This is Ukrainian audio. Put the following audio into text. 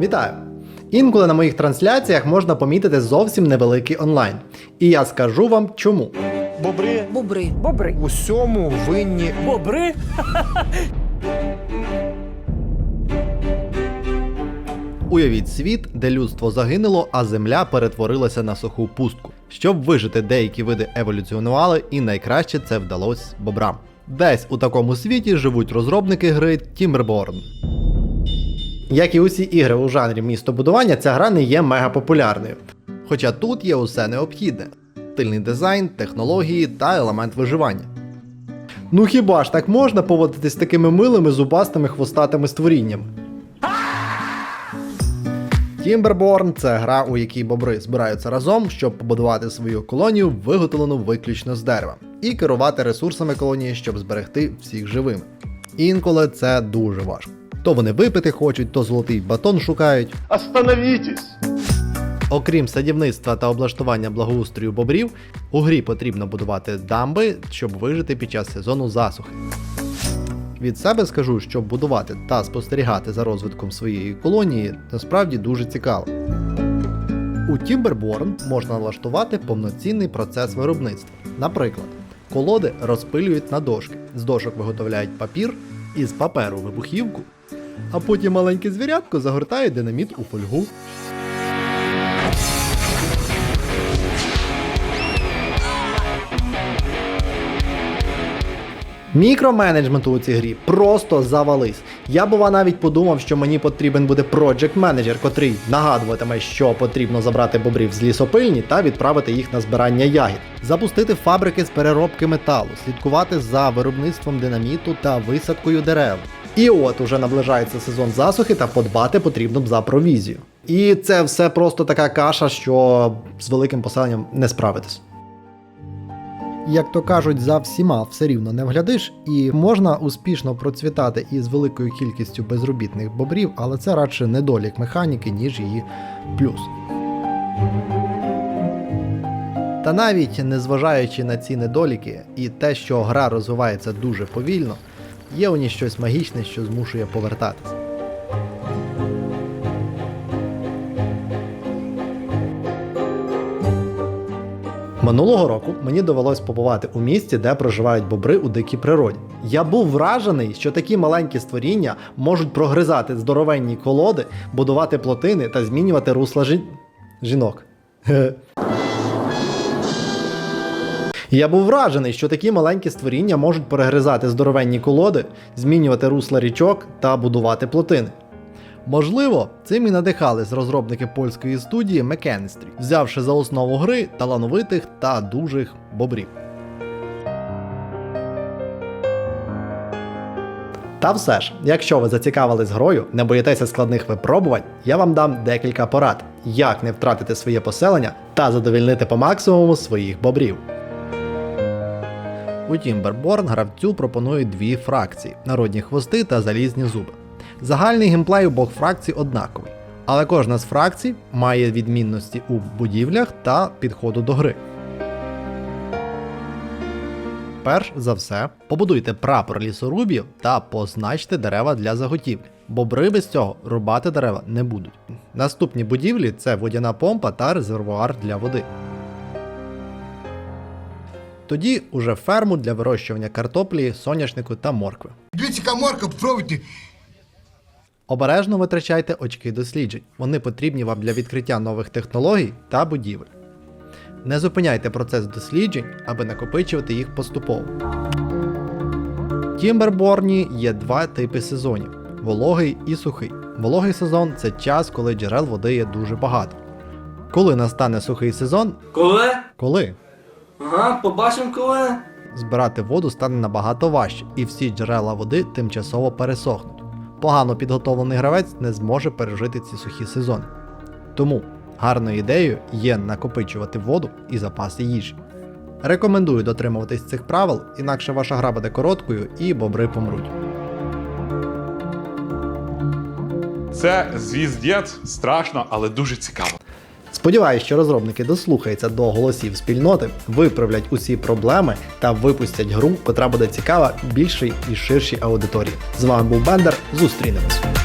Вітаю! Інколи на моїх трансляціях можна помітити зовсім невеликий онлайн. І я скажу вам чому. Бобри Бобри. Бобри. усьому винні Бобри? Уявіть світ, де людство загинуло, а земля перетворилася на суху пустку. Щоб вижити, деякі види еволюціонували, і найкраще це вдалося бобрам. Десь у такому світі живуть розробники гри Timberborn. Як і усі ігри у жанрі містобудування, ця гра не є мега популярною. Хоча тут є усе необхідне: стильний дизайн, технології та елемент виживання. Ну хіба ж так можна поводитись такими милими зубастими хвостатими створіннями? Тімберборн це гра, у якій бобри збираються разом, щоб побудувати свою колонію, виготовлену виключно з дерева, і керувати ресурсами колонії, щоб зберегти всіх живими. Інколи це дуже важко. То вони випити хочуть, то золотий батон шукають. Остановитесь! Окрім садівництва та облаштування благоустрою бобрів, у грі потрібно будувати дамби, щоб вижити під час сезону засухи. Від себе скажу, що будувати та спостерігати за розвитком своєї колонії насправді дуже цікаво. У Timberborn можна налаштувати повноцінний процес виробництва. Наприклад, колоди розпилюють на дошки, з дошок виготовляють папір, із паперу вибухівку, а потім маленьке звірятко загортає динаміт у фольгу. Мікроменеджменту у цій грі просто завались. Я бува навіть подумав, що мені потрібен буде project менеджер, котрий нагадуватиме, що потрібно забрати бобрів з лісопильні та відправити їх на збирання ягід, запустити фабрики з переробки металу, слідкувати за виробництвом динаміту та висадкою дерев. І от уже наближається сезон засухи та подбати потрібно б за провізію. І це все просто така каша, що з великим поселенням не справитись як то кажуть, за всіма все рівно не вглядиш, і можна успішно процвітати із великою кількістю безробітних бобрів, але це радше недолік механіки, ніж її плюс. Та навіть незважаючи на ці недоліки і те, що гра розвивається дуже повільно, є у ній щось магічне, що змушує повертатись. Минулого року мені довелось побувати у місті, де проживають бобри у дикій природі. Я був вражений, що такі маленькі створіння можуть прогризати здоровенні колоди, будувати плотини та змінювати русла жі... жінок. Я був вражений, що такі маленькі створіння можуть перегризати здоровенні колоди, змінювати русла річок та будувати плотини. Можливо, цим і надихались розробники польської студії Mechanistrі, взявши за основу гри талановитих та дужих бобрів. Та все ж, якщо ви зацікавились грою, не боїтеся складних випробувань, я вам дам декілька порад, як не втратити своє поселення та задовільнити по максимуму своїх бобрів. У Timberborn гравцю пропонують дві фракції: народні хвости та залізні зуби. Загальний геймплей обох фракцій однаковий, але кожна з фракцій має відмінності у будівлях та підходу до гри. Перш за все, побудуйте прапор лісорубів та позначте дерева для заготівлі. Бобри без цього рубати дерева не будуть. Наступні будівлі це водяна помпа та резервуар для води. Тоді уже ферму для вирощування картоплі, соняшнику та моркви. Дивіться, морка, попробуйте. Обережно витрачайте очки досліджень. Вони потрібні вам для відкриття нових технологій та будівель. Не зупиняйте процес досліджень, аби накопичувати їх поступово. В Тімберборні є два типи сезонів: вологий і сухий. Вологий сезон це час, коли джерел води є дуже багато. Коли настане сухий сезон, Коли? коли Ага, побачимо коли. збирати воду стане набагато важче, і всі джерела води тимчасово пересохнуть. Погано підготовлений гравець не зможе пережити ці сухі сезони. Тому гарною ідеєю є накопичувати воду і запаси їжі. Рекомендую дотримуватись цих правил, інакше ваша гра буде короткою і бобри помруть. Це звіздець, страшно, але дуже цікаво. Сподіваюсь, що розробники дослухаються до голосів спільноти, виправлять усі проблеми та випустять гру, котра буде цікава більшій і ширшій аудиторії. З вами був Бендер. Зустрінемось.